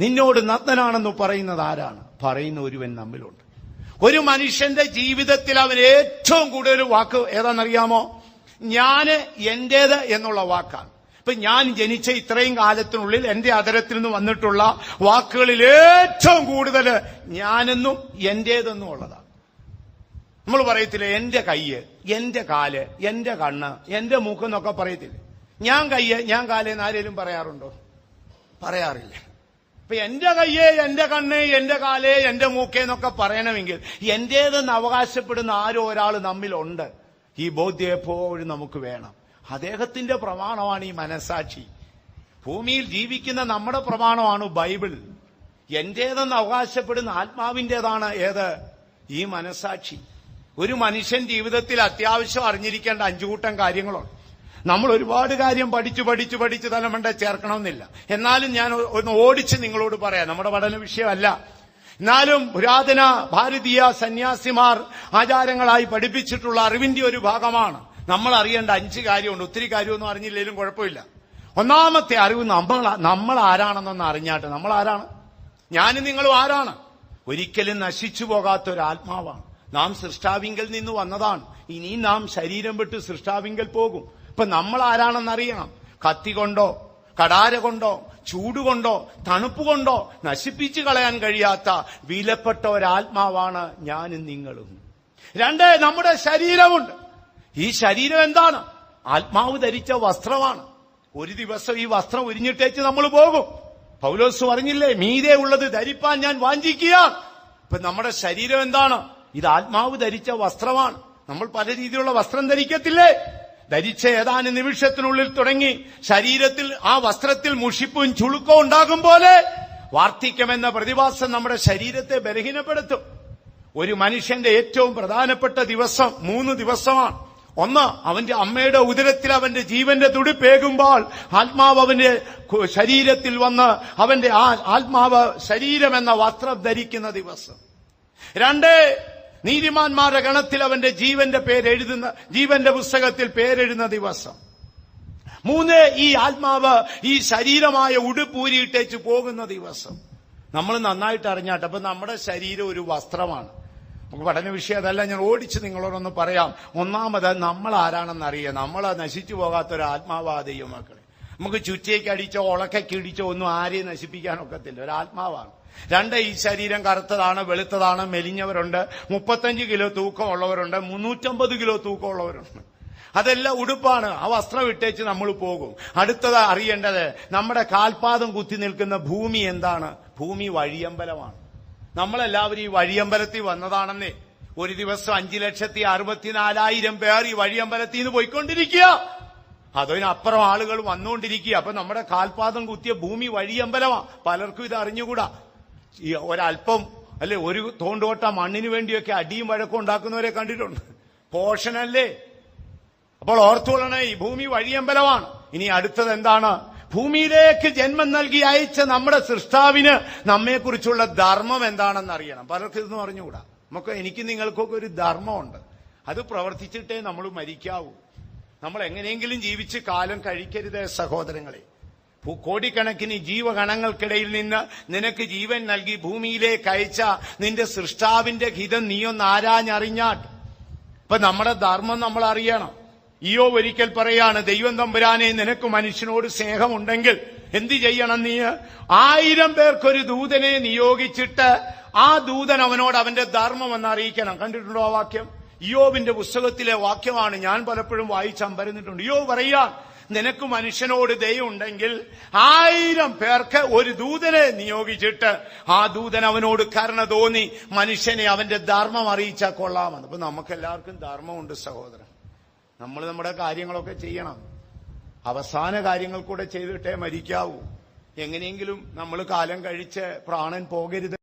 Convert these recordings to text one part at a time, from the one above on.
നിന്നോട് നഗ്നനാണെന്ന് പറയുന്നത് ആരാണ്? പറയുന്ന ഒരുവൻ നമ്മിലുണ്ട്. ഒരു മനുഷ്യന്റെ ജീവിതത്തിൽ അവൻ ഏറ്റവും കൂടുതൽ വാക്ക് ഏതാണെന്നറിയാമോ? ഞാൻ എന്റേത് എന്നുള്ള വാക്കാണ്. ഇപ്പൊ ഞാൻ ജനിച്ച ഇത്രയും കാലത്തിനുള്ളിൽ എന്റെ അതരത്തിൽ നിന്ന് വന്നിട്ടുള്ള വാക്കുകളിൽ ഏറ്റവും കൂടുതൽ ഞാനെന്നും എന്റേതെന്നും ഉള്ളതാണ്. നമ്മൾ പറയത്തില്ലേ എന്റെ കയ്യ് എന്റെ കാൽ എന്റെ കണ്ണ് എന്റെ മൂക്ക് എന്നൊക്കെ പറയത്തില്ലേ? ഞാൻ കയ്യ് ഞാൻ കാൽ എന്ന് ആരേലും പറയാറുണ്ടോ? പറയാറില്ല. ഇപ്പൊ എന്റെ കയ്യേ എന്റെ കണ്ണ് എന്റെ കാലേ എന്റെ മൂക്കേ എന്നൊക്കെ പറയണമെങ്കിൽ എന്റേതെന്ന് അവകാശപ്പെടുന്ന ആരോ ഒരാൾ നമ്മിലുണ്ട്. ഈ ബോധ്യം എപ്പോഴും നമുക്ക് വേണം. അദ്ദേഹത്തിന്റെ പ്രമാണമാണ് ഈ മനസാക്ഷി. ഭൂമിയിൽ ജീവിക്കുന്ന നമ്മുടെ പ്രമാണമാണ് ബൈബിൾ. എന്റേതെന്ന് അവകാശപ്പെടുന്ന ആത്മാവിന്റേതാണ് ഏത്? ഈ മനസാക്ഷി. ഒരു മനുഷ്യൻ ജീവിതത്തിൽ അത്യാവശ്യം അറിഞ്ഞിരിക്കേണ്ട അഞ്ചു കൂട്ടം കാര്യങ്ങളുണ്ട്. നമ്മൾ ഒരുപാട് കാര്യം പഠിച്ചു പഠിച്ചു പഠിച്ച് തലമണ്ട ചേർക്കണമെന്നില്ല. എന്നാലും ഞാൻ ഒന്ന് ഓടിച്ച് നിങ്ങളോട് പറയാം. നമ്മുടെ പഠന വിഷയമല്ല. എന്നാലും പുരാതന ഭാരതീയ സന്യാസിമാർ ആചാരങ്ങളായി പഠിപ്പിച്ചിട്ടുള്ള അറിവിന്റെ ഒരു ഭാഗമാണ്. നമ്മൾ അറിയേണ്ട അഞ്ച് കാര്യമുണ്ട്. ഒത്തിരി കാര്യമൊന്നും അറിഞ്ഞില്ലെങ്കിലും കുഴപ്പമില്ല. ഒന്നാമത്തെ അറിവ് നമ്മൾ നമ്മൾ ആരാണെന്നൊന്ന് അറിഞ്ഞാട്ട്. നമ്മൾ ആരാണ് ഞാനും നിങ്ങളും ആരാണ്? ഒരിക്കലും നശിച്ചു പോകാത്ത ഒരു ആത്മാവാണ് നാം സൃഷ്ടാവിങ്കൽ നിന്ന് വന്നതാണ്. ഇനി നാം ശരീരം വിട്ട് സൃഷ്ടാവിങ്കൽ പോകും. ഇപ്പൊ നമ്മൾ ആരാണെന്ന് അറിയണം കത്തി കൊണ്ടോ കടാര കൊണ്ടോ ചൂടുകൊണ്ടോ തണുപ്പ് കൊണ്ടോ നശിപ്പിച്ചു കളയാൻ കഴിയാത്ത വിലപ്പെട്ട ഒരാത്മാവാണ് ഞാനും നിങ്ങളും. രണ്ട് നമ്മുടെ ശരീരമുണ്ട്. ഈ ശരീരം എന്താണ്? ആത്മാവ് ധരിച്ച വസ്ത്രമാണ്. ഒരു ദിവസം ഈ വസ്ത്രം ഉരിഞ്ഞിട്ടേച്ച് നമ്മൾ പോകും. പൗലോസ് പറഞ്ഞില്ലേ മീതെ ഉള്ളത് ധരിപ്പാൻ ഞാൻ വാഞ്ചിക്കുക ഇപ്പൊ നമ്മുടെ ശരീരം എന്താണ്? ഇത് ആത്മാവ് ധരിച്ച വസ്ത്രമാണ്. നമ്മൾ പല രീതിയിലുള്ള വസ്ത്രം ധരിക്കത്തില്ലേ? ധരിച്ച ഏതാനും നിമിഷത്തിനുള്ളിൽ തുടങ്ങി ശരീരത്തിൽ ആ വസ്ത്രത്തിൽ മുഷിപ്പും ചുളുക്കവും ഉണ്ടാകും പോലെ വാർദ്ധക്യമെന്ന പ്രതിഭാസം നമ്മുടെ ശരീരത്തെ ബലഹീനപ്പെടുത്തും. ഒരു മനുഷ്യന്റെ ഏറ്റവും പ്രധാനപ്പെട്ട ദിവസം മൂന്ന് ദിവസമാണ്. ഒന്ന് അവന്റെ അമ്മയുടെ ഉദരത്തിൽ അവന്റെ ജീവന്റെ തുടിപ്പേകുമ്പോൾ ആത്മാവ് അവന്റെ ശരീരത്തിൽ വന്ന് അവന്റെ ആ ആത്മാവ് ശരീരമെന്ന വസ്ത്രം ധരിക്കുന്ന ദിവസം. രണ്ട് നീതിമാന്മാരുടെ ഗണത്തിൽ അവന്റെ ജീവന്റെ പേരെഴുതുന്ന ജീവന്റെ പുസ്തകത്തിൽ പേരെഴുന്ന ദിവസം. മൂന്ന് ഈ ആത്മാവ് ഈ ശരീരമായ ഉടുപ്പൂരിയിട്ടേച്ച് പോകുന്ന ദിവസം. നമ്മൾ നന്നായിട്ട് അറിഞ്ഞാട്ടെ അപ്പൊ നമ്മുടെ ശരീരം ഒരു വസ്ത്രമാണ്. നമുക്ക് പഠന വിഷയം അതല്ല ഞാൻ ഓടിച്ച് നിങ്ങളോടൊന്ന് പറയാം. ഒന്നാമത് നമ്മൾ ആരാണെന്ന് അറിയാം നമ്മൾ നശിച്ചു പോകാത്ത ഒരു ആത്മാവാ ദൈവമക്കളെ നമുക്ക് ചുറ്റിയേക്ക് അടിച്ചോ ഉളക്കയ്ക്ക് ഇടിച്ചോ ഒന്നും ആരെയും നശിപ്പിക്കാനൊക്കത്തില്ല. ഒരു ആത്മാവാണ്. രണ്ട് ഈ ശരീരം കറുത്തതാണ് വെളുത്തതാണ് മെലിഞ്ഞവരുണ്ട്. മുപ്പത്തഞ്ച് കിലോ തൂക്കമുള്ളവരുണ്ട്. മുന്നൂറ്റമ്പത് കിലോ തൂക്കമുള്ളവരുണ്ട്. അതെല്ലാം ഉടുപ്പാണ്. ആ വസ്ത്രം ഇട്ടേച്ച് നമ്മൾ പോകും. അടുത്തത് അറിയേണ്ടത് നമ്മുടെ കാൽപാദം കുത്തി നിൽക്കുന്ന ഭൂമി എന്താണ്? ഭൂമി വഴിയമ്പലമാണ്. നമ്മളെല്ലാവരും ഈ വഴിയമ്പലത്തിൽ വന്നതാണെന്നേ. ഒരു ദിവസം അഞ്ചു ലക്ഷത്തി അറുപത്തിനാലായിരം പേർ ഈ വഴിയമ്പലത്തിൽ നിന്ന് പോയിക്കൊണ്ടിരിക്കുക. അതിനപ്പുറം ആളുകൾ വന്നുകൊണ്ടിരിക്കുക. അപ്പൊ നമ്മുടെ കാൽപാദം കുത്തിയ ഭൂമി വഴിയമ്പലമാ. പലർക്കും ഇത് അറിഞ്ഞുകൂടാ. ഈ ഒരല്പം അല്ലെ ഒരു തോണ്ടോട്ട മണ്ണിന് വേണ്ടിയൊക്കെ അടിയും വഴക്കും ഉണ്ടാക്കുന്നവരെ കണ്ടിട്ടുണ്ട്. പോഷനല്ലേ? അപ്പോൾ ഓർത്തുകൊള്ളണേ ഈ ഭൂമി വഴിയമ്പലമാണ്. ഇനി അടുത്തത് എന്താണ്? ഭൂമിയിലേക്ക് ജന്മം നൽകി അയച്ച നമ്മുടെ സൃഷ്ടാവിന് നമ്മെക്കുറിച്ചുള്ള ധർമ്മം എന്താണെന്ന് അറിയണം. പലർക്കും ഇതൊന്നും അറിഞ്ഞുകൂടാ. നമുക്ക് എനിക്ക് നിങ്ങൾക്കൊക്കെ ഒരു ധർമ്മമുണ്ട്. അത് പ്രവർത്തിച്ചിട്ടേ നമ്മൾ മരിക്കാവൂ. നമ്മൾ എങ്ങനെയെങ്കിലും ജീവിച്ച് കാലം കഴിക്കരുത് സഹോദരങ്ങളെ. കോടിക്കണക്കിന് ജീവഗണങ്ങൾക്കിടയിൽ നിന്ന് നിനക്ക് ജീവൻ നൽകി ഭൂമിയിലേക്ക് അയച്ച നിന്റെ സൃഷ്ടാവിന്റെ ഹിതം നീയൊന്ന് ആരാഞ്ഞറിഞ്ഞാൽ. ഇപ്പൊ നമ്മുടെ ധർമ്മം നമ്മൾ അറിയണം. ഈയോ ഒരിക്കൽ പറയാണ് ദൈവം തമ്പുരാനെ നിനക്ക് മനുഷ്യനോട് സ്നേഹമുണ്ടെങ്കിൽ എന്ത് ചെയ്യണം നീ? ആയിരം പേർക്കൊരു ദൂതനെ നിയോഗിച്ചിട്ട് ആ ദൂതൻ അവനോട് അവന്റെ ധർമ്മം എന്ന് അറിയിക്കണം. കണ്ടിട്ടുണ്ടോ ആ വാക്യം? ഇയോബിന്റെ പുസ്തകത്തിലെ വാക്യമാണ് ഞാൻ പലപ്പോഴും വായിച്ചമ്പരുന്നിട്ടുണ്ട് യോ പറയാ നിനക്ക് മനുഷ്യനോട് ദയുണ്ടെങ്കിൽ ആയിരം പേർക്ക് ഒരു ദൂതനെ നിയോഗിച്ചിട്ട് ആ ദൂതൻ അവനോട് കരുണ തോന്നി മനുഷ്യനെ അവന്റെ ധർമ്മം അറിയിച്ചാൽ കൊള്ളാമെന്ന്. അപ്പൊ നമുക്ക് എല്ലാവർക്കും ധർമ്മമുണ്ട് സഹോദരൻ. നമ്മൾ നമ്മുടെ കാര്യങ്ങളൊക്കെ ചെയ്യണം. അവസാന കാര്യങ്ങൾ കൂടെ ചെയ്തിട്ടേ മരിക്കാവൂ. എങ്ങനെയെങ്കിലും നമ്മൾ കാലം കഴിച്ച് പ്രാണൻ പോകരുത്.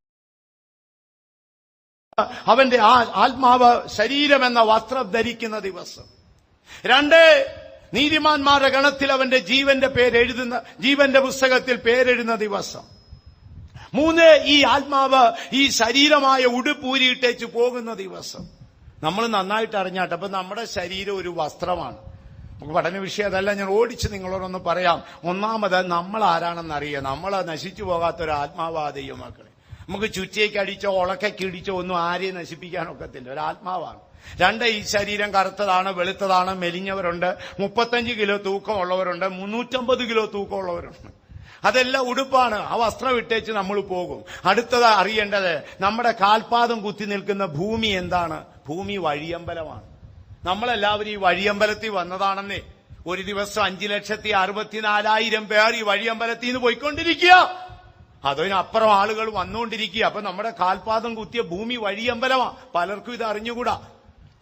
അവന്റെ ആ ആത്മാവ് ശരീരമെന്ന വസ്ത്രം ധരിക്കുന്ന ദിവസം. രണ്ട് നീതിമാന്മാരുടെ ഗണത്തിൽ അവന്റെ ജീവന്റെ പേരെഴുതുന്ന ജീവന്റെ പുസ്തകത്തിൽ പേരെഴുതുന്ന ദിവസം. മൂന്ന് ഈ ആത്മാവ് ഈ ശരീരമായ ഉടുപ്പൂരിയിട്ടേച്ച് പോകുന്ന ദിവസം. നമ്മൾ നന്നായിട്ട് അറിഞ്ഞാട്ടെ അപ്പൊ നമ്മുടെ ശരീരം ഒരു വസ്ത്രമാണ്. നമുക്ക് പഠന വിഷയം അതല്ല ഞാൻ ഓടിച്ച് നിങ്ങളോടൊന്ന് പറയാം. ഒന്നാമത് നമ്മൾ ആരാണെന്ന് അറിയാം നമ്മൾ നശിച്ചു പോകാത്ത ഒരു ആത്മാവാ ദൈവമക്കളെ നമുക്ക് ചുറ്റിയേക്ക് അടിച്ചോ ഉളക്കെ കിടിച്ചോ ഒന്നും ആരെയും നശിപ്പിക്കാനൊക്കത്തില്ല. ഒരു ആത്മാവാണ് രണ്ട് ഈ ശരീരം കറുത്തതാണ് വെളുത്തതാണ് മെലിഞ്ഞവരുണ്ട്. മുപ്പത്തഞ്ച് കിലോ തൂക്കമുള്ളവരുണ്ട്. മുന്നൂറ്റമ്പത് കിലോ തൂക്കമുള്ളവരുണ്ട്. അതെല്ലാം ഉടുപ്പാണ്. ആ വസ്ത്രം ഇട്ടേച്ച് നമ്മൾ പോകും. അടുത്തത് അറിയേണ്ടത് നമ്മുടെ കാൽപാദം കുത്തി നിൽക്കുന്ന ഭൂമി എന്താണ്? ഭൂമി വഴിയമ്പലമാണ്. നമ്മളെല്ലാവരും ഈ വഴിയമ്പലത്തിൽ വന്നതാണെന്നേ. ഒരു ദിവസം അഞ്ചു ലക്ഷത്തി അറുപത്തിനാലായിരം പേർ ഈ വഴിയമ്പലത്തിൽ നിന്ന് പോയിക്കൊണ്ടിരിക്കുക. അതിനപ്പുറം ആളുകൾ വന്നുകൊണ്ടിരിക്കുക. അപ്പൊ നമ്മുടെ കാൽപാദം കുത്തിയ ഭൂമി വഴിയമ്പലമാ. പലർക്കും ഇത് അറിഞ്ഞുകൂടാ.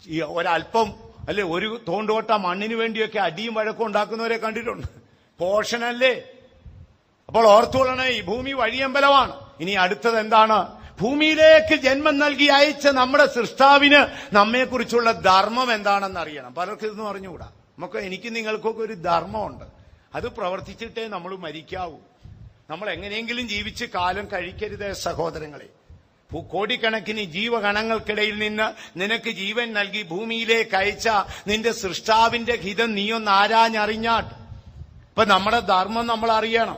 ഈ ഒരല്പം അല്ലെ ഒരു തോണ്ടുകൊട്ട മണ്ണിന് വേണ്ടിയൊക്കെ അടിയും വഴക്കും ഉണ്ടാക്കുന്നവരെ കണ്ടിട്ടുണ്ട്. പോഷനല്ലേ അപ്പോൾ ഓർത്തുകൊള്ളണേ ഈ ഭൂമി വഴിയമ്പലമാണ്. ഇനി അടുത്തത് എന്താണ്? ഭൂമിയിലേക്ക് ജന്മം നൽകി അയച്ച നമ്മുടെ സൃഷ്ടാവിന് നമ്മെക്കുറിച്ചുള്ള ധർമ്മം എന്താണെന്ന് അറിയണം പലർക്കും ഇതൊന്നും അറിഞ്ഞുകൂടാ. നമുക്ക് എനിക്ക് നിങ്ങൾക്കൊക്കെ ഒരു ധർമ്മമുണ്ട്. അത് പ്രവർത്തിച്ചിട്ടേ നമ്മൾ മരിക്കാവൂ. നമ്മൾ എങ്ങനെയെങ്കിലും ജീവിച്ച് കാലം കഴിക്കരുത് സഹോദരങ്ങളെ. കോടിക്കണക്കിന് ജീവഗണങ്ങൾക്കിടയിൽ നിന്ന് നിനക്ക് ജീവൻ നൽകി ഭൂമിയിലേക്ക് അയച്ച നിന്റെ സൃഷ്ടാവിന്റെ ഹിതം നീയൊന്ന് ആരാഞ്ഞറിഞ്ഞാൽ. ഇപ്പൊ നമ്മുടെ ധർമ്മം നമ്മൾ അറിയണം.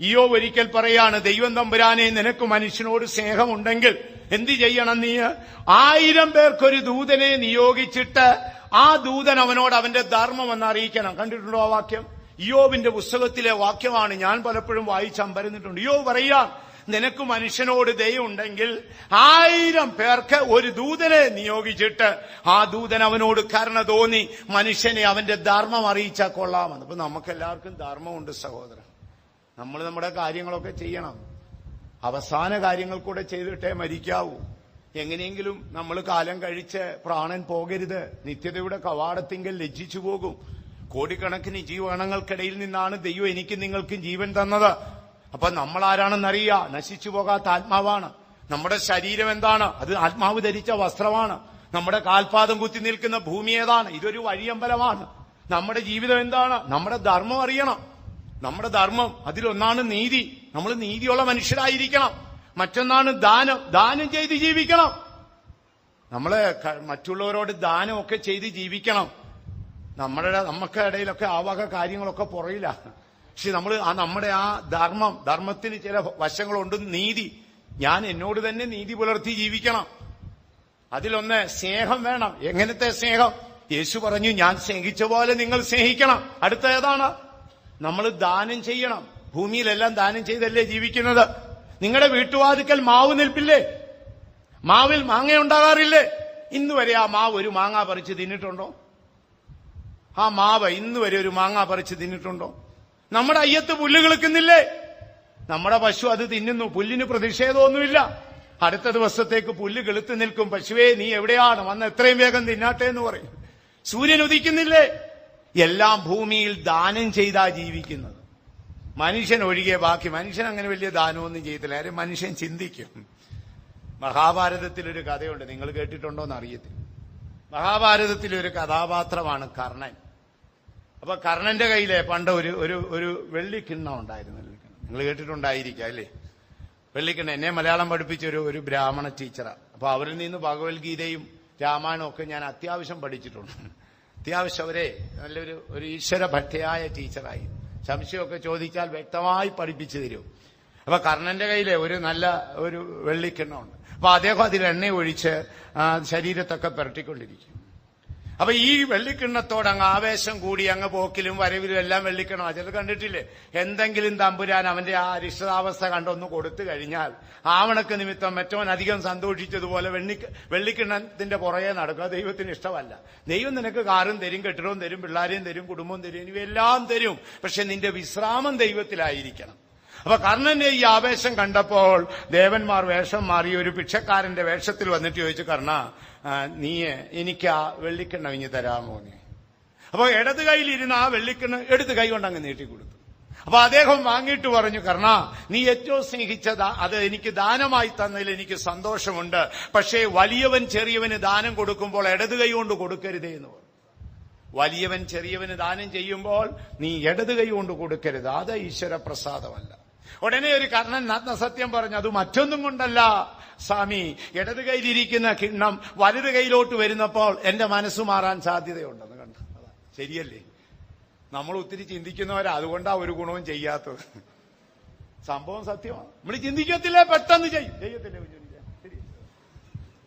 ഈയോ ഒരിക്കൽ പറയാണ് ദൈവം തമ്പുരാനെ നിനക്ക് മനുഷ്യനോട് സ്നേഹമുണ്ടെങ്കിൽ എന്ത് ചെയ്യണം നീ? ആയിരം പേർക്കൊരു ദൂതനെ നിയോഗിച്ചിട്ട് ആ ദൂതൻ അവനോട് അവന്റെ ധർമ്മം എന്ന് അറിയിക്കണം. കണ്ടിട്ടുണ്ടോ ആ വാക്യം? ഇയോബിന്റെ പുസ്തകത്തിലെ വാക്യമാണ് ഞാൻ പലപ്പോഴും വായിച്ചമ്പരുന്നിട്ടുണ്ട് യോ പറയാ നിനക്ക് മനുഷ്യനോട് ദയുണ്ടെങ്കിൽ ആയിരം പേർക്ക് ഒരു ദൂതനെ നിയോഗിച്ചിട്ട് ആ ദൂതൻ അവനോട് കരുണ തോന്നി മനുഷ്യനെ അവന്റെ ധർമ്മം അറിയിച്ചാൽ കൊള്ളാമെന്ന്. അപ്പൊ നമുക്ക് എല്ലാവർക്കും ധർമ്മമുണ്ട് സഹോദരൻ. നമ്മൾ നമ്മുടെ കാര്യങ്ങളൊക്കെ ചെയ്യണം. അവസാന കാര്യങ്ങൾ കൂടെ ചെയ്തിട്ടേ മരിക്കാവൂ. എങ്ങനെയെങ്കിലും നമ്മൾ കാലം കഴിച്ച് പ്രാണൻ പോകരുത്. നിത്യതയുടെ കവാടത്തിങ്കൽ ലജ്ജിച്ചു പോകും. കോടിക്കണക്കിന് ജീവഗണങ്ങൾക്കിടയിൽ നിന്നാണ് ദൈവം എനിക്ക് നിങ്ങൾക്കും ജീവൻ തന്നത്. അപ്പൊ നമ്മൾ ആരാണെന്നറിയാ നശിച്ചു പോകാത്ത ആത്മാവാണ്. നമ്മുടെ ശരീരം എന്താണ്? അത് ആത്മാവ് ധരിച്ച വസ്ത്രമാണ്. നമ്മുടെ കാൽപാദം കുത്തി നിൽക്കുന്ന ഭൂമി ഏതാണ്? ഇതൊരു വഴിയമ്പലമാണ്. നമ്മുടെ ജീവിതം എന്താണ്? നമ്മുടെ ധർമ്മം അറിയണം. നമ്മുടെ ധർമ്മം അതിലൊന്നാണ് നീതി. നമ്മൾ നീതിയുള്ള മനുഷ്യരായിരിക്കണം. മറ്റൊന്നാണ് ദാനം. ദാനം ചെയ്ത് ജീവിക്കണം. നമ്മൾ മറ്റുള്ളവരോട് ദാനമൊക്കെ ചെയ്ത് ജീവിക്കണം. നമ്മുടെ നമുക്ക് ഇടയിലൊക്കെ ആ വക കാര്യങ്ങളൊക്കെ പുറയില്ല. പക്ഷെ നമ്മൾ ആ നമ്മുടെ ആ ധർമ്മം ധർമ്മത്തിന് ചില വശങ്ങളുണ്ട് നീതി. ഞാൻ എന്നോട് തന്നെ നീതി പുലർത്തി ജീവിക്കണം. അതിലൊന്ന് സ്നേഹം വേണം. എങ്ങനത്തെ സ്നേഹം? യേശു പറഞ്ഞു ഞാൻ സ്നേഹിച്ച പോലെ നിങ്ങൾ സ്നേഹിക്കണം. അടുത്ത ഏതാണ്? നമ്മൾ ദാനം ചെയ്യണം. ഭൂമിയിലെല്ലാം ദാനം ചെയ്തല്ലേ ജീവിക്കുന്നത്? നിങ്ങളുടെ വീട്ടുവാതിക്കൽ മാവ് നിൽപ്പില്ലേ? മാവിൽ മാങ്ങ ഉണ്ടാകാറില്ലേ ഇന്ന് വരെ ആ മാവ് ഒരു മാങ്ങ പറിച്ച് തിന്നിട്ടുണ്ടോ? ആ മാവ് ഇന്ന് വരെ ഒരു മാങ്ങ പറിച്ച് തിന്നിട്ടുണ്ടോ? നമ്മുടെ അയ്യത്ത് പുല്ല് കിളിക്കുന്നില്ലേ? നമ്മുടെ പശു അത് തിന്നുന്നു പുല്ലിന് പ്രതിഷേധമൊന്നുമില്ല. അടുത്ത ദിവസത്തേക്ക് പുല്ല് കെളുത്തു നിൽക്കും. പശുവേ നീ എവിടെയാണ്? വന്ന് എത്രയും വേഗം തിന്നാട്ടെ എന്ന് പറയും. സൂര്യൻ ഉദിക്കുന്നില്ലേ? എല്ലാം ഭൂമിയിൽ ദാനം ചെയ്താ ജീവിക്കുന്നത്. മനുഷ്യൻ ഒഴികെ ബാക്കി മനുഷ്യൻ അങ്ങനെ വലിയ ദാനമൊന്നും ചെയ്തില്ല ആരും മനുഷ്യൻ ചിന്തിക്കും. മഹാഭാരതത്തിലൊരു കഥയുണ്ട്. നിങ്ങൾ കേട്ടിട്ടുണ്ടോ എന്ന് അറിയത്തില്ല. മഹാഭാരതത്തിലൊരു കഥാപാത്രമാണ് കർണൻ. അപ്പൊ കർണന്റെ കയ്യിലെ പണ്ട് ഒരു ഒരു ഒരു വെള്ളിക്കിണ്ണം ഉണ്ടായിരുന്നു നിങ്ങൾ കേട്ടിട്ടുണ്ടായിരിക്കാം അല്ലേ? വെള്ളിക്കിണ്ണം. എന്നെ മലയാളം പഠിപ്പിച്ച ഒരു ഒരു ബ്രാഹ്മണ ടീച്ചറാണ് അപ്പൊ അവരിൽ നിന്ന് ഭഗവത്ഗീതയും രാമായണവും ഒക്കെ ഞാൻ അത്യാവശ്യം പഠിച്ചിട്ടുണ്ട്. അത്യാവശ്യം അവരെ നല്ലൊരു ഒരു ഈശ്വര ഭക്തയായ ടീച്ചറായി. സംശയമൊക്കെ ചോദിച്ചാൽ വ്യക്തമായി പഠിപ്പിച്ചു തരും. അപ്പൊ കർണന്റെ കയ്യിലെ ഒരു നല്ല ഒരു വെള്ളിക്കിണ്ണമുണ്ട് അപ്പൊ അദ്ദേഹം അതിൽ എണ്ണ ഒഴിച്ച് ശരീരത്തൊക്കെ പുരട്ടിക്കൊണ്ടിരിക്കും. അപ്പൊ ഈ വെള്ളിക്കിണ്ണത്തോട് അങ്ങ് ആവേശം കൂടി അങ്ങ് പോക്കിലും വരവിലും എല്ലാം വെള്ളിക്കിണം അച്ഛൻ കണ്ടിട്ടില്ലേ? എന്തെങ്കിലും തമ്പുരാൻ അവന്റെ ആ അരിഷ്ടതാവസ്ഥ കണ്ടൊന്ന് കൊടുത്തു കഴിഞ്ഞാൽ ആവണക്ക് നിമിത്തം മറ്റവൻ അധികം സന്തോഷിച്ചതുപോലെ വെള്ളി വെള്ളിക്കിണ്ണത്തിന്റെ പുറകെ നടക്കുക ദൈവത്തിന് ഇഷ്ടമല്ല. ദൈവം നിനക്ക് കാറും തരും കെട്ടിടവും തരും പിള്ളാരെയും തരും കുടുംബവും തരും ഇവയെല്ലാം തരും. പക്ഷെ നിന്റെ വിശ്രാമം ദൈവത്തിലായിരിക്കണം. അപ്പൊ കർണന്റെ ഈ ആവേശം കണ്ടപ്പോൾ ദേവന്മാർ വേഷം മാറി ഒരു ഭിക്ഷക്കാരന്റെ വേഷത്തിൽ വന്നിട്ട് ചോദിച്ചു കർണ നീ എനിക്ക് ആ വെള്ളിക്കെണ്ണ ഇഞ്ഞ് തരാമോ നീ? അപ്പൊ ഇടത് കൈയിലിരുന്ന് ആ വെള്ളിക്കെണ്ണ എടുത്ത് കൈ കൊണ്ട് അങ്ങ് നീട്ടിക്കൊടുത്തു അപ്പൊ അദ്ദേഹം വാങ്ങിയിട്ട് പറഞ്ഞു കർണ നീ ഏറ്റവും സ്നേഹിച്ചത് അത് എനിക്ക് ദാനമായി തന്നതിൽ എനിക്ക് സന്തോഷമുണ്ട്. പക്ഷേ വലിയവൻ ചെറിയവന് ദാനം കൊടുക്കുമ്പോൾ ഇടത് കൈ കൊണ്ട് കൊടുക്കരുതേ എന്ന് പറഞ്ഞു. വലിയവൻ ചെറിയവന് ദാനം ചെയ്യുമ്പോൾ നീ ഇടത് കൈ കൊണ്ട് കൊടുക്കരുത്. അത് ഈശ്വര പ്രസാദമല്ല ഉടനെ ഒരു കർണൻ നഗ്നസത്യം പറഞ്ഞു അത് മറ്റൊന്നും കൊണ്ടല്ല സ്വാമി. ഇടത് കയ്യിലിരിക്കുന്ന കിണ്ണം വലത് കൈയിലോട്ട് വരുന്നപ്പോൾ എന്റെ മനസ്സ് മാറാൻ സാധ്യതയുണ്ടെന്ന് കണ്ടു. ശരിയല്ലേ? നമ്മൾ ഒത്തിരി ചിന്തിക്കുന്നവരാ അതുകൊണ്ടാ ഒരു ഗുണവും ചെയ്യാത്തത്. സംഭവം സത്യമാണ്. നമ്മൾ ചിന്തിക്കത്തില്ല പെട്ടെന്ന് ചെയ്യും. ചെയ്യത്തില്ല.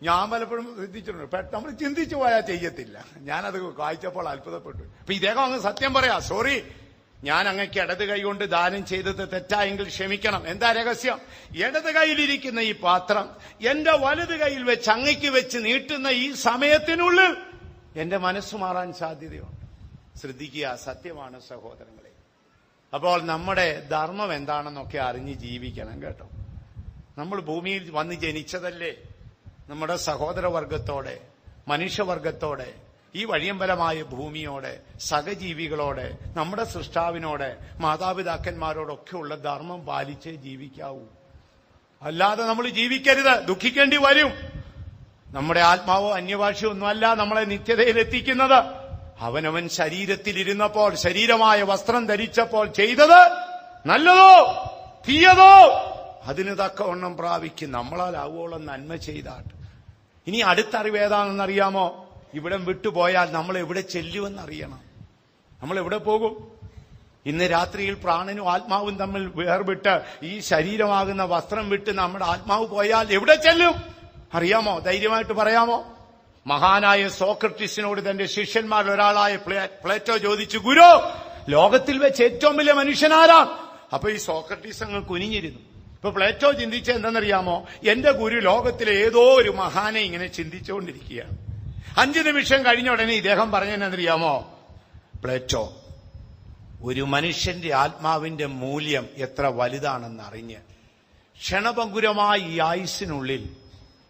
ഞാൻ പലപ്പോഴും ശ്രദ്ധിച്ചിട്ടുണ്ട് പെട്ടെന്ന് നമ്മൾ ചിന്തിച്ചു പോയാൽ ചെയ്യത്തില്ല. ഞാനത് വായിച്ചപ്പോൾ അത്ഭുതപ്പെട്ടു. അപ്പൊ ഇദ്ദേഹം അങ്ങ് സത്യം പറയാ സോറി ഞാൻ അങ്ങക്ക് ഇടത് കൈ കൊണ്ട് ദാനം ചെയ്തത് തെറ്റായെങ്കിൽ ക്ഷമിക്കണം. എന്താ രഹസ്യം? ഇടത് കൈയിലിരിക്കുന്ന ഈ പാത്രം എന്റെ വലത് കൈയിൽ വെച്ച് അങ്ങയ്ക്ക് വെച്ച് നീട്ടുന്ന ഈ സമയത്തിനുള്ളിൽ എന്റെ മനസ്സ് മാറാൻ സാധ്യതയുണ്ട്. ശ്രദ്ധിക്കുക സത്യമാണ് സഹോദരങ്ങളെ. അപ്പോൾ നമ്മുടെ ധർമ്മം എന്താണെന്നൊക്കെ അറിഞ്ഞ് ജീവിക്കണം കേട്ടോ. നമ്മൾ ഭൂമിയിൽ വന്ന് ജനിച്ചതല്ലേ? നമ്മുടെ സഹോദരവർഗത്തോടെ മനുഷ്യവർഗത്തോടെ ഈ വഴിയമ്പലമായ ഭൂമിയോടെ സഹജീവികളോടെ നമ്മുടെ സൃഷ്ടാവിനോടെ മാതാപിതാക്കന്മാരോടൊക്കെ ഉള്ള ധർമ്മം പാലിച്ചേ ജീവിക്കാവൂ. അല്ലാതെ നമ്മൾ ജീവിക്കരുത്. ദുഃഖിക്കേണ്ടി വരും. നമ്മുടെ ആത്മാവോ അന്യഭാഷയോ ഒന്നുമല്ല നമ്മളെ നിത്യതയിലെത്തിക്കുന്നത്. അവനവൻ ശരീരത്തിലിരുന്നപ്പോൾ ശരീരമായ വസ്ത്രം ധരിച്ചപ്പോൾ ചെയ്തത് നല്ലതോ? തീയതോ? അതിന് തക്കവണ്ണം പ്രാപിക്കും. നമ്മളാൽ ആവോളം നന്മ ചെയ്താട്ട് ഇനി അടുത്ത അറിവ് ഏതാണെന്നറിയാമോ? ഇവിടം വിട്ടുപോയാൽ നമ്മൾ എവിടെ ചെല്ലുമെന്നറിയണം. നമ്മൾ എവിടെ പോകും? ഇന്ന് രാത്രിയിൽ പ്രാണനും ആത്മാവും തമ്മിൽ വേർവിട്ട് ഈ ശരീരമാകുന്ന വസ്ത്രം വിട്ട് നമ്മുടെ ആത്മാവ് പോയാൽ എവിടെ ചെല്ലും? അറിയാമോ? ധൈര്യമായിട്ട് പറയാമോ? മഹാനായ സോക്രട്ടീസിനോട് തന്റെ ശിഷ്യന്മാരിൽ ഒരാളായ പ്ലേറ്റോ ചോദിച്ചു ഗുരു ലോകത്തിൽ വെച്ച് ഏറ്റവും വലിയ മനുഷ്യനാരാ? അപ്പൊ ഈ സോക്രട്ടീസ് അങ്ങ് കുനിഞ്ഞിരുന്നു. ഇപ്പൊ പ്ലേറ്റോ ചിന്തിച്ച എന്തെന്നറിയാമോ എന്റെ ഗുരു ലോകത്തിലെ ഏതോ ഒരു മഹാനെ ഇങ്ങനെ ചിന്തിച്ചുകൊണ്ടിരിക്കുകയാണ്. അഞ്ചു നിമിഷം കഴിഞ്ഞ ഉടനെ ഇദ്ദേഹം പറഞ്ഞെന്നറിയാമോ പ്ലേറ്റോ. ഒരു മനുഷ്യന്റെ ആത്മാവിന്റെ മൂല്യം എത്ര വലുതാണെന്ന് അറിഞ്ഞ്. ക്ഷണഭങ്കുരമായ ഈ ആയുസിനുള്ളിൽ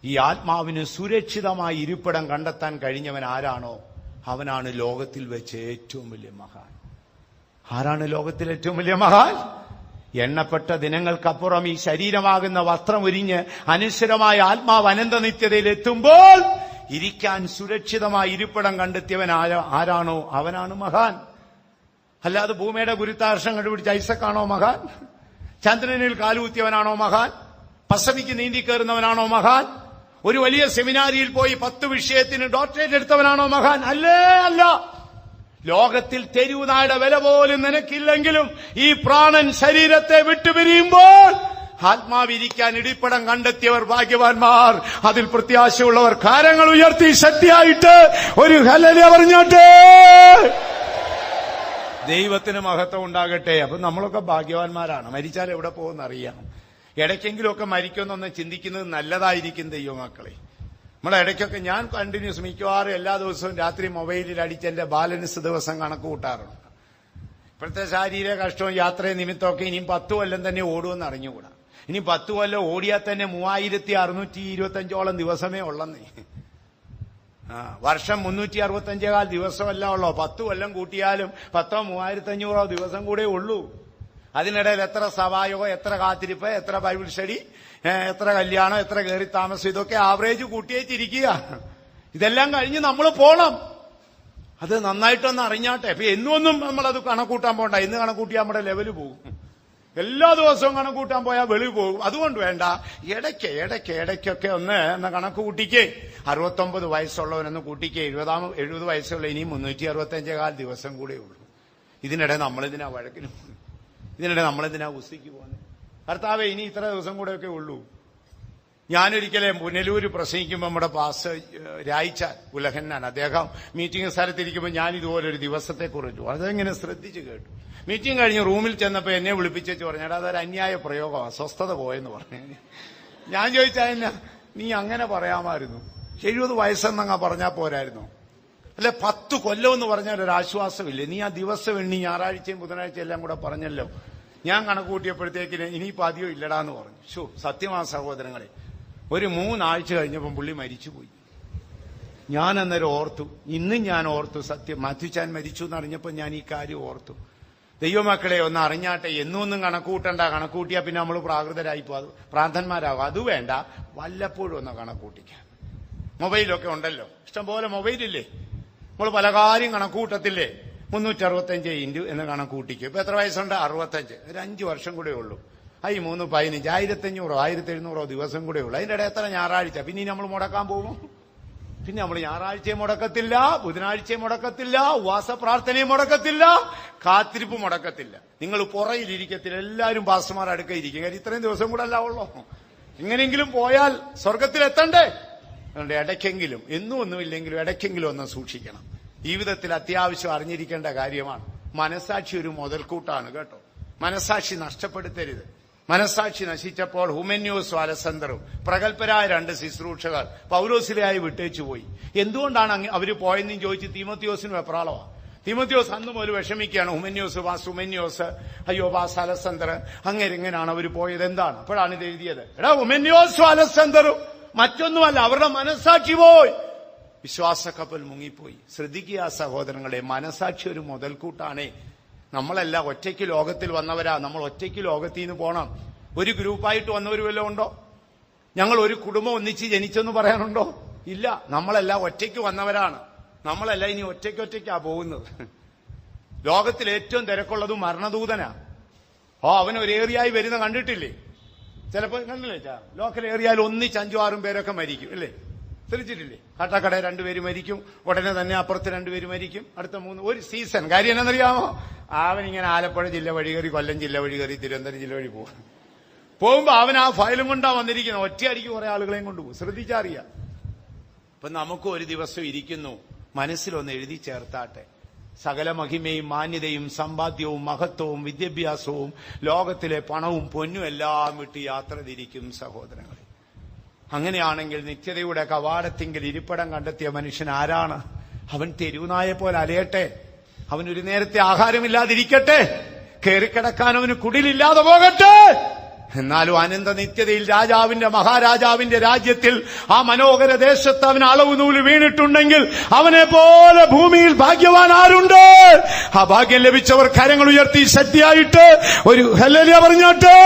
ഈ ആത്മാവിന് സുരക്ഷിതമായി ഇരിപ്പിടം കണ്ടെത്താൻ കഴിഞ്ഞവൻ ആരാണോ? അവനാണ് ലോകത്തിൽ വെച്ച് ഏറ്റവും വലിയ മഹാൻ. ആരാണ് ലോകത്തിൽ ഏറ്റവും വലിയ മഹാൻ? എണ്ണപ്പെട്ട ദിനങ്ങൾക്കപ്പുറം ഈ ശരീരമാകുന്ന വസ്ത്രം ഒരിഞ്ഞ് അനശ്വരമായ ആത്മാവ് അനന്ത നിത്യതയിൽ എത്തുമ്പോൾ ഇരിക്കാൻ സുരക്ഷിതമായ ഇരിപ്പിടം കണ്ടെത്തിയവൻ ആരാണോ? അവനാണ് മഹാൻ. അല്ലാതെ ഭൂമിയുടെ ഗുരുത്താർഷം കണ്ടുപിടിച്ച ഐസക്കാണോ മഹാൻ? ചന്ദ്രനിൽ കാലുകുത്തിയവനാണോ മഹാൻ? പസഫിക്ക് നീന്തി കയറുന്നവനാണോ മഹാൻ? ഒരു വലിയ സെമിനാരിയിൽ പോയി പത്ത് വിഷയത്തിന് ഡോക്ടറേറ്റ് എടുത്തവനാണോ മഹാൻ? അല്ലേ അല്ല. ലോകത്തിൽ തെരുവുനായുടെ വില പോലും നിനക്കില്ലെങ്കിലും ഈ പ്രാണൻ ശരീരത്തെ വിട്ടുപിരിയുമ്പോൾ ആത്മാവിരിക്കാൻ ഇടിപ്പടം കണ്ടെത്തിയവർ ഭാഗ്യവാന്മാർ. അതിൽ പ്രത്യാശയുള്ളവർ കാരങ്ങൾ ഉയർത്തി ശക്തിയായിട്ട് ഒരു ഹലലി പറഞ്ഞോട്ടെ. ദൈവത്തിന് മഹത്വം ഉണ്ടാകട്ടെ. അപ്പൊ നമ്മളൊക്കെ ഭാഗ്യവാന്മാരാണ്. മരിച്ചാൽ എവിടെ പോകുമെന്ന് അറിയാം. ഇടയ്ക്കെങ്കിലുമൊക്കെ മരിക്കുമെന്നൊന്ന് ചിന്തിക്കുന്നത് നല്ലതായിരിക്കും ദൈവമക്കളെ. നമ്മളെ ഇടയ്ക്കൊക്കെ ഞാൻ കണ്ടിന്യൂസ് മിക്കവാറും എല്ലാ ദിവസവും രാത്രി മൊബൈലിൽ അടിച്ച് എന്റെ ബാലൻസ് ദിവസം കണക്ക് കൂട്ടാറുണ്ട്. ഇപ്പോഴത്തെ ശാരീരിക കഷ്ടവും യാത്രയും നിമിത്തമൊക്കെ ഇനിയും പത്ത് കൊല്ലം തന്നെ ഓടുമെന്ന് അറിഞ്ഞുകൂടാ. ഇനി പത്ത് കൊല്ലം ഓടിയാൽ തന്നെ മൂവായിരത്തി അറുന്നൂറ്റി ഇരുപത്തി അഞ്ചോളം ദിവസമേ ഉള്ളെന്നേ. വർഷം മുന്നൂറ്റി അറുപത്തഞ്ചേകാൽ ദിവസമല്ല ഉള്ളോ? പത്ത് കൊല്ലം കൂട്ടിയാലും പത്തോ മൂവായിരത്തി അഞ്ഞൂറോ ദിവസം കൂടെ ഉള്ളൂ. അതിനിടയിൽ എത്ര സവായോ എത്ര കാത്തിരിപ്പ് എത്ര ബൈബിൾ സ്റ്റഡി എത്ര കല്യാണം എത്ര കയറി താമസം ഇതൊക്കെ ആവറേജ് കൂട്ടിയേച്ചിരിക്കുക ഇതെല്ലാം കഴിഞ്ഞ് നമ്മൾ പോണം. അത് നന്നായിട്ടൊന്ന് അറിഞ്ഞാട്ടെ. അപ്പൊ എന്നൊന്നും നമ്മളത് കണക്കൂട്ടാൻ പോണ്ട. ഇന്ന് കണക്കൂട്ടിയാൽ നമ്മുടെ ലെവൽ പോകും. എല്ലാ ദിവസവും കണക്ക് കൂട്ടാൻ പോയാൽ വെളി പോകും. അതുകൊണ്ട് വേണ്ട. ഇടയ്ക്ക് ഇടയ്ക്ക് ഇടയ്ക്കൊക്കെ ഒന്ന് എന്ന കണക്ക് കൂട്ടിക്കേ. അറുപത്തൊമ്പത് വയസ്സുള്ളവനൊന്ന് കൂട്ടിക്കേ. എഴുപതാം എഴുപത് വയസ്സുള്ള ഇനിയും മുന്നൂറ്റി അറുപത്തഞ്ചേകാൽ ദിവസം കൂടെ ഉള്ളൂ. ഇതിനിടെ നമ്മളിതിനാ വഴക്കിന് പോകുന്നത് ഇതിനിടെ നമ്മളിതിനാ ഉസിക്ക് പോകുന്നത് ഭർത്താവ് ഇനി ഇത്ര ദിവസം കൂടെയൊക്കെ ഉള്ളൂ. ഞാനൊരിക്കലെ പുനലൂര് പ്രസംഗിക്കുമ്പോൾ നമ്മുടെ പാസ് രായിച്ച ഉലഹന്നാണ്. അദ്ദേഹം മീറ്റിംഗ് സ്ഥലത്തിരിക്കുമ്പോൾ ഞാൻ ഇതുപോലെ ഒരു ദിവസത്തെ കുറിച്ചു. അതെങ്ങനെ ശ്രദ്ധിച്ചു കേട്ടു. മീറ്റിംഗ് കഴിഞ്ഞ് റൂമിൽ ചെന്നപ്പോൾ എന്നെ വിളിപ്പിച്ചു പറഞ്ഞാൽ അതൊരു അന്യായ പ്രയോഗമാണ് സ്വസ്ഥത പോയെന്ന് പറഞ്ഞു. ഞാൻ ചോദിച്ചാൽ എന്നാ നീ അങ്ങനെ പറയാമായിരുന്നു. എഴുപത് വയസ്സെന്നങ്ങ പറഞ്ഞാൽ പോരായിരുന്നു. അല്ലെ പത്ത് കൊല്ലം എന്ന് പറഞ്ഞാൽ ഒരു ആശ്വാസമില്ലേ? നീ ആ ദിവസം എണ്ണി ഞായറാഴ്ചയും ബുധനാഴ്ചയും എല്ലാം കൂടെ പറഞ്ഞല്ലോ. ഞാൻ കണക്ക് കൂട്ടിയപ്പോഴത്തേക്കിന് ഇനിയിപ്പോൾ അധികം ഇല്ലടാന്ന് പറഞ്ഞു. ഷോ സത്യമാ സഹോദരങ്ങളെ. ഒരു മൂന്നാഴ്ച കഴിഞ്ഞപ്പം പുള്ളി മരിച്ചുപോയി. ഞാൻ അന്നേരം ഓർത്തു ഇന്നും ഞാൻ ഓർത്തു സത്യം. മാത്യുച്ചാൻ മരിച്ചു എന്നറിഞ്ഞപ്പോൾ ഞാൻ ഈ കാര്യം ഓർത്തു. ദൈവമക്കളെ ഒന്ന് അറിഞ്ഞാട്ടെ എന്നൊന്നും കണക്കൂട്ടണ്ട. കണക്കൂട്ടിയാൽ പിന്നെ നമ്മൾ പ്രാകൃതരായി പോകും പ്രാന്തന്മാരാകും അത് വേണ്ട. വല്ലപ്പോഴും ഒന്ന് കണക്കൂട്ടിക്കാം. മൊബൈലൊക്കെ ഉണ്ടല്ലോ. ഇഷ്ടംപോലെ മൊബൈലില്ലേ? നമ്മൾ പല കാര്യം കണക്കൂട്ടത്തില്ലേ? മുന്നൂറ്റി അറുപത്തഞ്ച് ഇന്റു എന്ന് കണക്കൂട്ടിക്കും. ഇപ്പൊ എത്ര വയസ്സുണ്ട്? അറുപത്തഞ്ച്. ഒരു അഞ്ച് വർഷം കൂടെ ഉള്ളൂ. ആ ഈ മൂന്ന് പതിനഞ്ച്. ആയിരത്തി അഞ്ഞൂറോ ആയിരത്തി എഴുന്നൂറോ ദിവസം കൂടെ ഉള്ളു. അതിന്റെ ഇടയിൽ എത്ര ഞായറാഴ്ച? പിന്നെ നമ്മൾ മുടക്കാൻ പോകും പിന്നെ നമ്മൾ ഞായറാഴ്ചയും മുടക്കത്തില്ല ബുധനാഴ്ചയും മുടക്കത്തില്ല ഉപവാസ പ്രാർത്ഥനയും മുടക്കത്തില്ല കാത്തിരിപ്പ് മുടക്കത്തില്ല. നിങ്ങൾ പുറയിലിരിക്കത്തില്ല എല്ലാവരും പാസ്റ്റർമാർ അടുക്ക ഇരിക്കും. കാര്യം ഇത്രയും ദിവസം കൂടെ അല്ല ഉള്ളോ. എങ്ങനെയെങ്കിലും പോയാൽ സ്വർഗത്തിൽ എത്തണ്ടേ? അതുകൊണ്ട് ഇടയ്ക്കെങ്കിലും എന്നും ഒന്നുമില്ലെങ്കിലും ഇടയ്ക്കെങ്കിലും ഒന്ന് സൂക്ഷിക്കണം. ജീവിതത്തിൽ അത്യാവശ്യം അറിഞ്ഞിരിക്കേണ്ട കാര്യമാണ് മനസാക്ഷി ഒരു മുതൽക്കൂട്ടാണ് കേട്ടോ. മനസാക്ഷി നഷ്ടപ്പെടുത്തരുത്. മനസാക്ഷി നശിച്ചപ്പോൾ ഹുമന്യൂസ് അലസന്ദറും പ്രഗത്ഭരായ രണ്ട് ശുശ്രൂഷകർ പൗലോസിലായി വിട്ടേച്ചു പോയി. എന്തുകൊണ്ടാണ് അവർ പോയെന്നും ചോദിച്ച് തീമത്യോസിന് വെപ്രാളമാണ് തീമത്യോസ് അന്ന് മുതൽ വിഷമിക്കുകയാണ്. ഹുമന്യോസ് വാസ് ഹുമന്യോസ് അയ്യോ വാസ് അലസന്ദർ അങ്ങനെങ്ങനെയാണ് അവർ പോയത്? എന്താണ്? അപ്പോഴാണ് ഇത് എഴുതിയത്. എടാ ഹുമന്യോസും അലസന്ദറും മറ്റൊന്നുമല്ല അവരുടെ മനസാക്ഷി പോയി. വിശ്വാസ കപ്പൽ മുങ്ങിപ്പോയി. ശ്രദ്ധിക്കുക സഹോദരങ്ങളെ മനസാക്ഷി ഒരു മുതൽക്കൂട്ടാണേ. നമ്മളെല്ലാം ഒറ്റയ്ക്ക് ലോകത്തിൽ വന്നവരാ. നമ്മൾ ഒറ്റയ്ക്ക് ലോകത്തിൽ നിന്ന് പോണം. ഒരു ഗ്രൂപ്പായിട്ട് വന്നവർ വല്ലതും ഉണ്ടോ? ഞങ്ങൾ ഒരു കുടുംബം ഒന്നിച്ച് ജനിച്ചെന്ന് പറയാനുണ്ടോ? ഇല്ല. നമ്മളല്ല ഒറ്റയ്ക്ക് വന്നവരാണ്. നമ്മളല്ല ഇനി ഒറ്റയ്ക്ക് ഒറ്റയ്ക്കാ പോകുന്നത്. ലോകത്തിൽ ഏറ്റവും തിരക്കുള്ളത് മരണദൂതനാ. ഓ അവൻ ഒരു ഏറിയായി വരുന്ന കണ്ടിട്ടില്ലേ? ചിലപ്പോ കണ്ടില്ലേ? ലോക്കൽ ഏറിയാൽ ഒന്നിച്ച് അഞ്ചു ആറും പേരൊക്കെ മരിക്കും അല്ലേ? ശ്രദ്ധിച്ചിട്ടില്ലേ കാട്ടാക്കട രണ്ടുപേര് മരിക്കും. ഉടനെ തന്നെ അപ്പുറത്ത് രണ്ടുപേര് മരിക്കും. അടുത്ത മൂന്ന് ഒരു സീസൺ. കാര്യം എന്നറിയാമോ അവനിങ്ങനെ ആലപ്പുഴ ജില്ല വഴി കയറി കൊല്ലം ജില്ല വഴി കയറി തിരുവനന്തപുരം ജില്ല വഴി പോകും പോകുമ്പോ അവൻ ആ ഫയലും കൊണ്ടാ വന്നിരിക്കുന്നത്. ഒറ്റയടിക്ക് കുറെ ആളുകളെയും കൊണ്ടുപോകും ശ്രദ്ധിച്ചറിയാം അപ്പൊ നമുക്ക് ഒരു ദിവസം ഇരിക്കുന്നു. മനസ്സിലൊന്ന് എഴുതി ചേർത്താട്ടെ. സകല മഹിമയും മാന്യതയും സമ്പാദ്യവും മഹത്വവും വിദ്യാഭ്യാസവും ലോകത്തിലെ പണവും പൊന്നും എല്ലാം വിട്ട് യാത്ര തിരിക്കും സഹോദരങ്ങളെ. അങ്ങനെയാണെങ്കിൽ നിത്യതയുടെ കവാടത്തിങ്കിൽ ഇരിപ്പിടം കണ്ടെത്തിയ മനുഷ്യൻ ആരാണ്? അവൻ തെരുവുനായെ പോലെ അലയട്ടെ. അവൻ ഒരു നേരത്തെ ആഹാരമില്ലാതിരിക്കട്ടെ. കയറിക്കിടക്കാൻ അവന് കുടിലില്ലാതെ പോകട്ടെ. എന്നാലും അനന്ത നിത്യതയിൽ രാജാവിന്റെ മഹാരാജാവിന്റെ രാജ്യത്തിൽ ആ മനോഹര ദേശത്ത് അവൻ അളവ് നൂൽ വീണിട്ടുണ്ടെങ്കിൽ അവനെ പോലെ ഭൂമിയിൽ ഭാഗ്യവാൻ ആരുണ്ട്? ആ ഭാഗ്യം ലഭിച്ചവർ കരങ്ങൾ ഉയർത്തി ശക്തിയായിട്ട് ഒരു ഹെല്ലലിയ പറഞ്ഞോട്ടെ.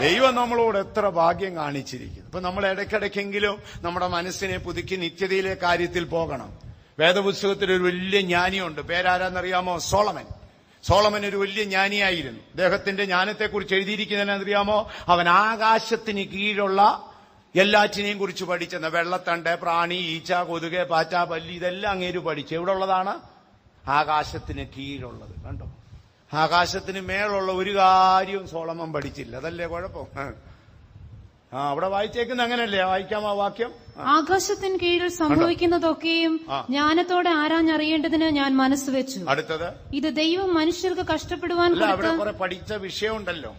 ദൈവം നമ്മളോട് എത്ര ഭാഗ്യം കാണിച്ചിരിക്കുന്നു. ഇപ്പൊ നമ്മൾ ഇടയ്ക്കിടയ്ക്കെങ്കിലും നമ്മുടെ മനസ്സിനെ പുതുക്കി നിത്യതയിലെ കാര്യത്തിൽ പോകണം. വേദപുസ്തകത്തിൽ ഒരു വലിയ ജ്ഞാനിയുണ്ട്. പേരാരാന്നറിയാമോ? സോളമൻ. സോളമൻ ഒരു വലിയ ജ്ഞാനിയായിരുന്നു. അദ്ദേഹത്തിന്റെ ജ്ഞാനത്തെക്കുറിച്ച് എഴുതിയിരിക്കുന്നതിനറിയാമോ അവൻ ആകാശത്തിന് കീഴുള്ള എല്ലാറ്റിനെയും കുറിച്ച് പഠിച്ചെന്ന. വെള്ളത്തണ്ട് പ്രാണി ഈച്ച കൊതുക് പാറ്റ പല്ലി ഇതെല്ലാം അങ്ങേര് പഠിച്ചു. എവിടെ ഉള്ളതാണ് ആകാശത്തിന് കീഴുള്ളത്. കണ്ടോ? ആകാശത്തിന് മേലുള്ള ഒരു കാര്യവും സോളമൻ പഠിച്ചില്ല. അതല്ലേ കുഴപ്പം? ആ അവിടെ വായിച്ചേക്കുന്ന അങ്ങനല്ലേ വായിക്കാം ആ വാക്യം? ആകാശത്തിന് കീഴിൽ സംഭവിക്കുന്നതൊക്കെയും. ജ്ഞാനത്തോടെ ആരാഞ്ഞറിയേണ്ടതിന് ഞാൻ മനസ്സ് വെച്ചു. അടുത്തത്? ഇത് ദൈവം മനുഷ്യർക്ക് കഷ്ടപ്പെടുവാൻ അവിടെ കുറെ പഠിച്ച വിഷയമുണ്ടല്ലോ.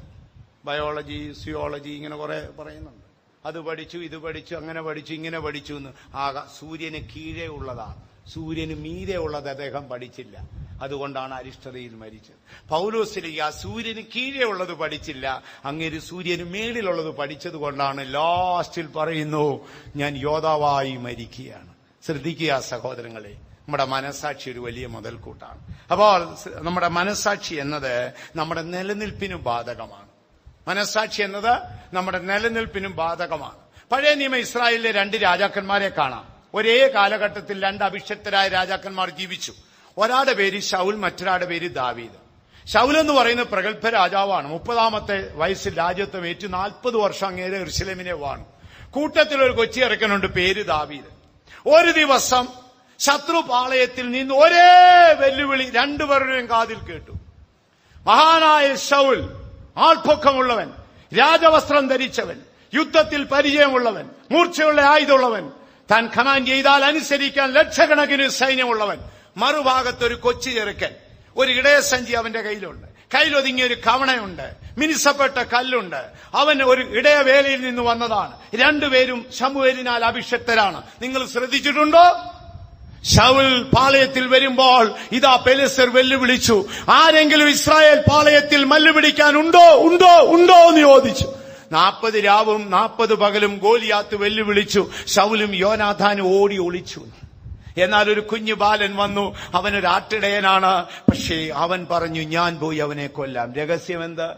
ബയോളജി സിയോളജി ഇങ്ങനെ കുറെ പറയുന്നുണ്ട്. അത് പഠിച്ചു ഇത് പഠിച്ചു അങ്ങനെ പഠിച്ചു ഇങ്ങനെ പഠിച്ചു എന്ന്. ആകാ സൂര്യന് കീഴേ ഉള്ളതാണ്. സൂര്യന് മീതെ ഉള്ളത് അദ്ദേഹം പഠിച്ചില്ല. അതുകൊണ്ടാണ് അരിഷ്ടതയിൽ മരിച്ചത്. പൗലോസിലേക്ക് ആ സൂര്യന് കീഴെയുള്ളത് പഠിച്ചില്ല. അങ്ങേര് സൂര്യന് മേളിലുള്ളത് പഠിച്ചത് കൊണ്ടാണ് ലാസ്റ്റിൽ പറയുന്നു ഞാൻ യോദ്ധാവായി മരിക്കുകയാണ്. ശ്രദ്ധിക്കുക സഹോദരങ്ങളെ നമ്മുടെ മനസാക്ഷി ഒരു വലിയ മുതൽക്കൂട്ടാണ്. അപ്പോൾ നമ്മുടെ മനസാക്ഷി എന്നത് നമ്മുടെ നിലനിൽപ്പിനും ബാധകമാണ്. മനസാക്ഷി എന്നത് നമ്മുടെ നിലനിൽപ്പിനും ബാധകമാണ്. പഴയ നിയമ ഇസ്രായേലിലെ രണ്ട് രാജാക്കന്മാരെ കാണാം. ഒരേ കാലഘട്ടത്തിൽ രണ്ട് അഭിഷക്തരായ രാജാക്കന്മാർ ജീവിച്ചു. ഒരാളുടെ പേര് ഷൗൽ മറ്റൊരാളുടെ പേര് ദാവീദ്. ഷൗൽ എന്ന് പറയുന്ന പ്രഗത്ഭ രാജാവാണ്. മുപ്പതാമത്തെ വയസ്സിൽ രാജ്യത്വം ഏറ്റു നാൽപ്പത് വർഷം അങ്ങേരെ ഇർഷലേമിനെ വാണു. കൂട്ടത്തിൽ ഒരു കൊച്ചി ഇറക്കനുണ്ട് പേര് ദാവീദ്. ഒരു ദിവസം ശത്രു പാളയത്തിൽ നിന്ന് ഒരേ വെല്ലുവിളി രണ്ടുപേരുടെയും കാതിൽ കേട്ടു. മഹാനായ ഷൗൽ ആൾപ്പൊക്കമുള്ളവൻ രാജവസ്ത്രം ധരിച്ചവൻ യുദ്ധത്തിൽ പരിചയമുള്ളവൻ മൂർച്ചയുള്ള ആയുധമുള്ളവൻ താൻ കമാൻഡ് ചെയ്താൽ അനുസരിക്കാൻ ലക്ഷക്കണക്കിന് സൈന്യമുള്ളവൻ മറുഭാഗത്ത് ഒരു കൊച്ചു ചെറുക്കൻ ഒരു ഇടയസഞ്ചി അവന്റെ കയ്യിലുണ്ട്. കയ്യിലൊതുങ്ങിയ ഒരു കവണയുണ്ട് മിനിസപ്പെട്ട കല്ലുണ്ട്. അവൻ ഒരു ഇടയവേലയിൽ നിന്ന് വന്നതാണ്. രണ്ടുപേരും ശമുവേലിനാൽ അഭിഷക്തരാണ്. നിങ്ങൾ ശ്രദ്ധിച്ചിട്ടുണ്ടോ? ഷൗൽ പാളയത്തിൽ വരുമ്പോൾ ഇതാ പെലിസർ വെല്ലുവിളിച്ചു. ആരെങ്കിലും ഇസ്രായേൽ പാളയത്തിൽ മല്ലുപിടിക്കാൻ ഉണ്ടോ? ഉണ്ടോ? ഉണ്ടോ എന്ന് ചോദിച്ചു. നാൽപ്പത് രാവും നാൽപ്പത് പകലും ഗോലിയാത്ത് വെല്ലുവിളിച്ചു. ഷൗലും യോനാഥാനും ഓടി ഒളിച്ചു. എന്നാൽ ഒരു കുഞ്ഞു ബാലൻ വന്നു. അവനൊരു ആട്ടിടയനാണ്. പക്ഷേ അവൻ പറഞ്ഞു ഞാൻ പോയി അവനെ കൊല്ലാം. രഹസ്യം എന്താ?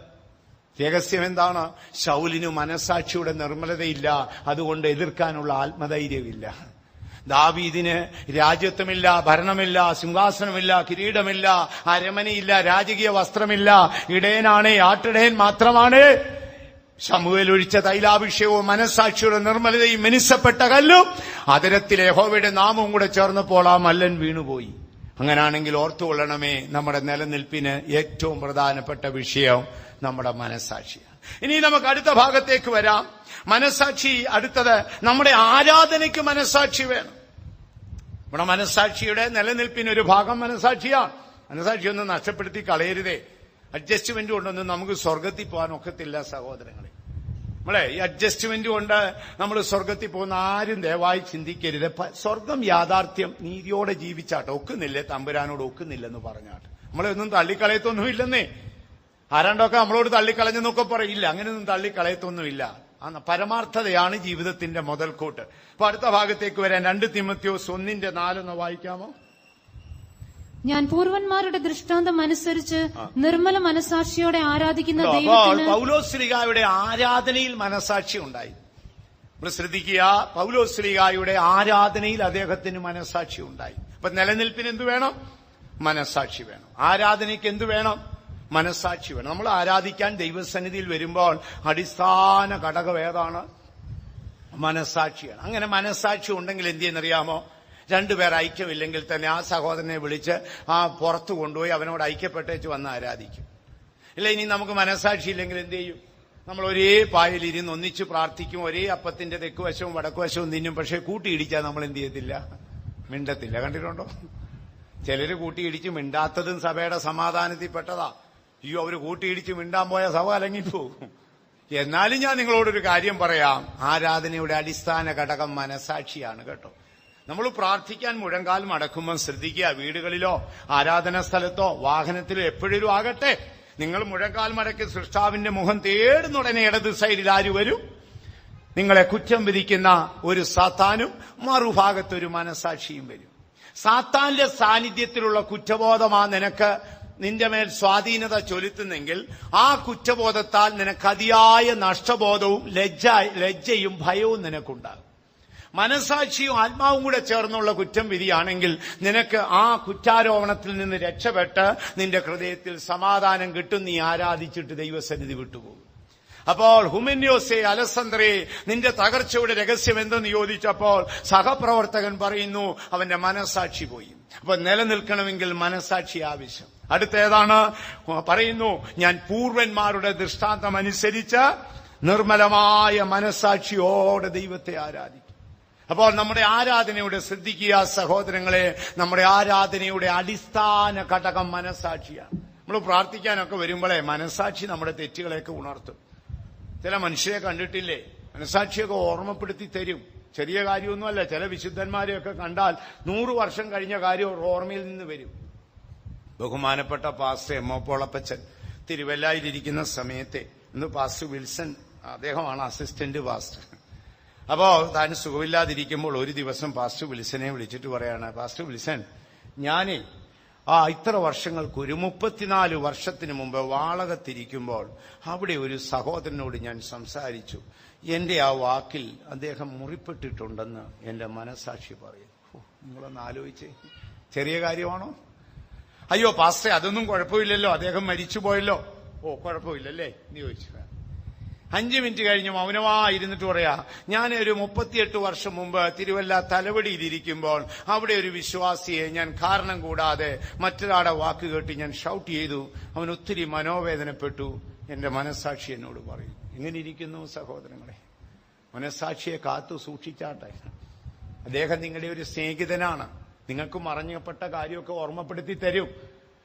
രഹസ്യം എന്താണ്? ശൗലിനു മനസാക്ഷിയുടെ നിർമ്മലതയില്ല. അതുകൊണ്ട് എതിർക്കാനുള്ള ആത്മധൈര്യമില്ല. ദാവീദിന് രാജ്യത്വമില്ല ഭരണമില്ല സിംഹാസനമില്ല കിരീടമില്ല അരമനയില്ല രാജകീയ വസ്ത്രമില്ല. ഇടയനാണേ ആട്ടിടയൻ മാത്രമാണ്. ശമുവേൽ ഒഴിച്ച തൈലാഭിഷേകവും മനസാക്ഷിയുടെ നിർമ്മലതയും മിനുസപ്പെട്ട കല്ലും അതിരത്തിലെ യഹോവയുടെ നാമവും കൂടെ ചേർന്നപ്പോൾ ആ മല്ലൻ വീണുപോയി. അങ്ങനാണെങ്കിൽ ഓർത്തുകൊള്ളണമേ നമ്മുടെ നിലനിൽപ്പിന് ഏറ്റവും പ്രധാനപ്പെട്ട വിഷയം നമ്മുടെ മനസാക്ഷിയാണ് ഇനി നമുക്ക് അടുത്ത ഭാഗത്തേക്ക് വരാം. മനസാക്ഷി അടുത്തത് നമ്മുടെ ആരാധനയ്ക്ക് മനസാക്ഷി വേണം. നമ്മുടെ മനസാക്ഷിയുടെ നിലനിൽപ്പിന് ഒരു ഭാഗം മനസാക്ഷിയാണ് മനസാക്ഷി ഒന്നും നഷ്ടപ്പെടുത്തി കളയരുതേ. അഡ്ജസ്റ്റ്മെന്റ് കൊണ്ടൊന്നും നമുക്ക് സ്വർഗത്തിൽ പോകാൻ ഒക്കത്തില്ല സഹോദരങ്ങളെ. നമ്മളെ ഈ അഡ്ജസ്റ്റ്മെന്റ് കൊണ്ട് നമ്മൾ സ്വർഗത്തിൽ പോകുന്ന ആരും ദയവായി ചിന്തിക്കരുത്. സ്വർഗം യാഥാർത്ഥ്യം നീതിയോടെ ജീവിച്ചാട്ടെ. ഒക്കുന്നില്ലേ തമ്പുരാനോട് ഒക്കുന്നില്ലെന്ന് പറഞ്ഞാട്ട്. നമ്മളെ ഒന്നും തള്ളിക്കളയത്തൊന്നും ഇല്ലെന്നേ. ആരാണ്ടൊക്കെ നമ്മളോട് തള്ളിക്കളഞ്ഞെന്നൊക്കെ പറയില്ല. അങ്ങനെയൊന്നും തള്ളിക്കളയത്തൊന്നുമില്ല. പരമാർത്ഥതയാണ് ജീവിതത്തിന്റെ മുതൽക്കൂട്ട്. അപ്പൊ അടുത്ത ഭാഗത്തേക്ക് വരാൻ രണ്ട് തിമത്യോസ് ഒന്നിന്റെ നാലൊന്ന് വായിക്കാമോ? ഞാൻ പൂർവന്മാരുടെ ദൃഷ്ടാന്തം അനുസരിച്ച് നിർമ്മല മനസാക്ഷിയോടെ ആരാധിക്കുന്ന ദൈവത്തിന് ആരാധനയിൽ മനസാക്ഷി ഉണ്ടായി. നമ്മൾ ശ്രദ്ധിക്കുക പൗലോസ്ലിഗായുടെ ആരാധനയിൽ അദ്ദേഹത്തിന് മനസാക്ഷി ഉണ്ടായി. അപ്പൊ നിലനിൽപ്പിന് എന്ത് വേണം? മനസാക്ഷി വേണം. ആരാധനയ്ക്ക് എന്ത് വേണം? മനസാക്ഷി വേണം. നമ്മൾ ആരാധിക്കാൻ ദൈവസന്നിധിയിൽ വരുമ്പോൾ അടിസ്ഥാന ഘടകം ഏതാണ്? മനസാക്ഷിയാണ്. അങ്ങനെ മനസാക്ഷി ഉണ്ടെങ്കിൽ എന്ത് ചെയ്യുന്നറിയാമോ? രണ്ടുപേർ ഐക്യമില്ലെങ്കിൽ തന്നെ ആ സഹോദരനെ വിളിച്ച് ആ പുറത്തു കൊണ്ടുപോയി അവനോട് ഐക്യപ്പെട്ടേച്ച് വന്ന് ആരാധിക്കും. ഇല്ല ഇനി നമുക്ക് മനസാക്ഷി ഇല്ലെങ്കിൽ എന്ത് ചെയ്യും? നമ്മൾ ഒരേ പായയിൽ ഇരുന്ന് ഒന്നിച്ച് പ്രാർത്ഥിക്കും ഒരേ അപ്പത്തിന്റെ തെക്കുവശവും വടക്കുവശവും നിന്നും പക്ഷെ കൂട്ടിയിടിച്ചാൽ നമ്മൾ എന്ത് ചെയ്യത്തില്ല? മിണ്ടത്തില്ല. കണ്ടിട്ടുണ്ടോ? ചിലര് കൂട്ടിയിടിച്ച് മിണ്ടാത്തതും സഭയുടെ സമാധാനത്തിൽ പെട്ടതാ. അയ്യോ അവർ കൂട്ടിയിടിച്ച് മിണ്ടാൻ പോയ സഭ അലങ്ങിപ്പോകും. എന്നാലും ഞാൻ നിങ്ങളോടൊരു കാര്യം പറയാം. ആരാധനയുടെ അടിസ്ഥാന ഘടകം മനസാക്ഷിയാണ് കേട്ടോ. നമ്മൾ പ്രാർത്ഥിക്കാൻ മുഴങ്കാൽ മടക്കുമ്പോൾ ശ്രദ്ധിക്കുക. വീടുകളിലോ ആരാധനാ സ്ഥലത്തോ വാഹനത്തിലോ എപ്പോഴും ആകട്ടെ നിങ്ങൾ മുഴങ്കാൽ മടക്കി സൃഷ്ടാവിന്റെ മുഖം തേടുന്നുടനെ ഇടത് സൈഡിൽ ആര് വരും? നിങ്ങളെ കുറ്റം വിധിക്കുന്ന ഒരു സാത്താനും മറുഭാഗത്തൊരു മനസാക്ഷിയും വരും. സാത്താന്റെ സാന്നിധ്യത്തിലുള്ള കുറ്റബോധമാ നിനക്ക് നിന്റെ മേൽ സ്വാധീനത ചൊലുത്തുന്നെങ്കിൽ ആ കുറ്റബോധത്താൽ നിനക്ക് അതിയായ നഷ്ടബോധവും ലജ്ജ ലജ്ജയും ഭയവും നിനക്കുണ്ടാകും. മനസാക്ഷിയും ആത്മാവും കൂടെ ചേർന്നുള്ള കുറ്റം വിധിയാണെങ്കിൽ നിനക്ക് ആ കുറ്റാരോപണത്തിൽ നിന്ന് രക്ഷപ്പെട്ട് നിന്റെ ഹൃദയത്തിൽ സമാധാനം കിട്ടും. നീ ആരാധിച്ചിട്ട് ദൈവസന്നിധി വിട്ടുപോകും. അപ്പോൾ ഹുമിന്യോസെ അലസന്ദ്രേ നിന്റെ തകർച്ചയുടെ രഹസ്യം എന്തെന്ന് ചോദിച്ചപ്പോൾ സഹപ്രവർത്തകൻ പറയുന്നു അവന്റെ മനസാക്ഷി പോയി. അപ്പൊ നിലനിൽക്കണമെങ്കിൽ മനസാക്ഷി ആവശ്യം. അടുത്തേതാണ് പറയുന്നു ഞാൻ പൂർവന്മാരുടെ ദൃഷ്ടാന്തം അനുസരിച്ച് നിർമ്മലമായ മനസാക്ഷിയോടെ ദൈവത്തെ ആരാധിക്കും. അപ്പോൾ നമ്മുടെ ആരാധനയുടെ ശ്രദ്ധിക്കുക സഹോദരങ്ങളെ നമ്മുടെ ആരാധനയുടെ അടിസ്ഥാന ഘടകം മനസാക്ഷിയാണ് നമ്മൾ പ്രാർത്ഥിക്കാനൊക്കെ വരുമ്പോഴേ മനസാക്ഷി നമ്മുടെ തെറ്റുകളെയൊക്കെ ഉണർത്തും. ചില മനുഷ്യരെ കണ്ടിട്ടില്ലേ? മനസാക്ഷിയൊക്കെ ഓർമ്മപ്പെടുത്തി തരും. ചെറിയ കാര്യമൊന്നുമല്ല ചില വിശുദ്ധന്മാരെയൊക്കെ കണ്ടാൽ നൂറ് വർഷം കഴിഞ്ഞ കാര്യം ഓർമ്മയിൽ നിന്ന് വരും. ബഹുമാനപ്പെട്ട പാസ്റ്റർ എം ഒ പോളപ്പച്ചൻ തിരുവല്ലായിലിരിക്കുന്ന സമയത്തെ ഇന്ന് പാസ്റ്റർ വിൽസൺ അദ്ദേഹമാണ് അസിസ്റ്റന്റ് പാസ്റ്റർ. അപ്പോ താൻ സുഖമില്ലാതിരിക്കുമ്പോൾ ഒരു ദിവസം പാസ്റ്റർ വിൽസനെ വിളിച്ചിട്ട് പറയാണ് പാസ്റ്റർ വിൽസൺ ഞാനേ ആ ഇത്ര വർഷങ്ങൾക്ക് ഒരു മുപ്പത്തിനാല് വർഷത്തിന് മുമ്പ് വാളകത്തിരിക്കുമ്പോൾ അവിടെ ഒരു സഹോദരനോട് ഞാൻ സംസാരിച്ചു. എന്റെ ആ വാക്കിൽ അദ്ദേഹം മുറിപ്പെട്ടിട്ടുണ്ടെന്ന് എന്റെ മനസാക്ഷി പറയും നിങ്ങളൊന്ന് ആലോചിച്ചേ. ചെറിയ കാര്യമാണോ? അയ്യോ പാസ്റ്റേ അതൊന്നും കുഴപ്പമില്ലല്ലോ. അദ്ദേഹം മരിച്ചുപോയല്ലോ. ഓ കുഴപ്പമില്ലല്ലേ? എന്ന് ചോദിച്ചു. അഞ്ചു മിനിറ്റ് കഴിഞ്ഞ് മൗനമായിരുന്നിട്ട് പറയാ ഞാൻ ഒരു മുപ്പത്തിയെട്ട് വർഷം മുമ്പ് തിരുവല്ല തലവടിയിലിരിക്കുമ്പോൾ അവിടെ ഒരു വിശ്വാസിയെ ഞാൻ കാരണം കൂടാതെ മറ്റൊരാളുടെ വാക്ക് കേട്ട് ഞാൻ ഷൗട്ട് ചെയ്തു. അവൻ ഒത്തിരി മനോവേദനപ്പെട്ടു. എന്റെ മനസാക്ഷി എന്നോട് പറയും ഇങ്ങനെ ഇരിക്കുന്നു സഹോദരങ്ങളെ? മനസാക്ഷിയെ കാത്തു സൂക്ഷിച്ചാട്ടെ. അദ്ദേഹം നിങ്ങളുടെ ഒരു സ്നേഹിതനാണ്. നിങ്ങൾക്ക് മറഞ്ഞപ്പെട്ട കാര്യമൊക്കെ ഓർമ്മപ്പെടുത്തി തരും.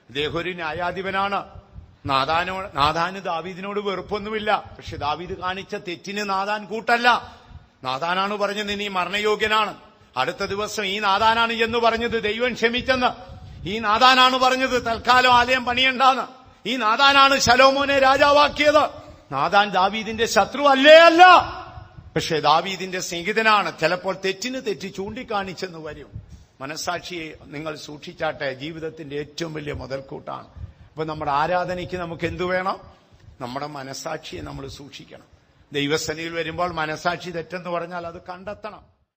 അദ്ദേഹം ഒരു ന്യായാധിപനാണ്. നാദാനോ നാദാന് ദാവീദിനോട് വെറുപ്പൊന്നുമില്ല. പക്ഷെ ദാവീദ് കാണിച്ച തെറ്റിന് നാദാൻ കൂട്ടല്ല. നാദാനാണ് പറഞ്ഞത് നീ മരണയോഗ്യനാണ്. അടുത്ത ദിവസം ഈ നാദാനാണ് എന്ന് പറഞ്ഞത് ദൈവം ക്ഷമിച്ചെന്ന്. ഈ നാദാനാണ് പറഞ്ഞത് തൽക്കാലം ആലയം പണിയണ്ടാന്ന്. ഈ നാദാനാണ് ശലോമോനെ രാജാവാക്കിയത്. നാദാൻ ദാവീദിന്റെ ശത്രു അല്ലേ അല്ല? പക്ഷെ ദാവീദിന്റെ സ്നേഹിതനാണ്. ചിലപ്പോൾ തെറ്റിന് തെറ്റി ചൂണ്ടിക്കാണിച്ചെന്ന് വരും. മനസാക്ഷിയെ നിങ്ങൾ സൂക്ഷിച്ചാട്ടെ. ജീവിതത്തിന്റെ ഏറ്റവും വലിയ മുതൽക്കൂട്ടാണ്. അപ്പൊ നമ്മുടെ ആരാധനയ്ക്ക് നമുക്ക് എന്തു വേണം? നമ്മുടെ മനസാക്ഷിയെ നമ്മൾ സൂക്ഷിക്കണം. ദൈവസനയിൽ വരുമ്പോൾ മനസാക്ഷി തെറ്റെന്ന് പറഞ്ഞാൽ അത് കണ്ടെത്തണം.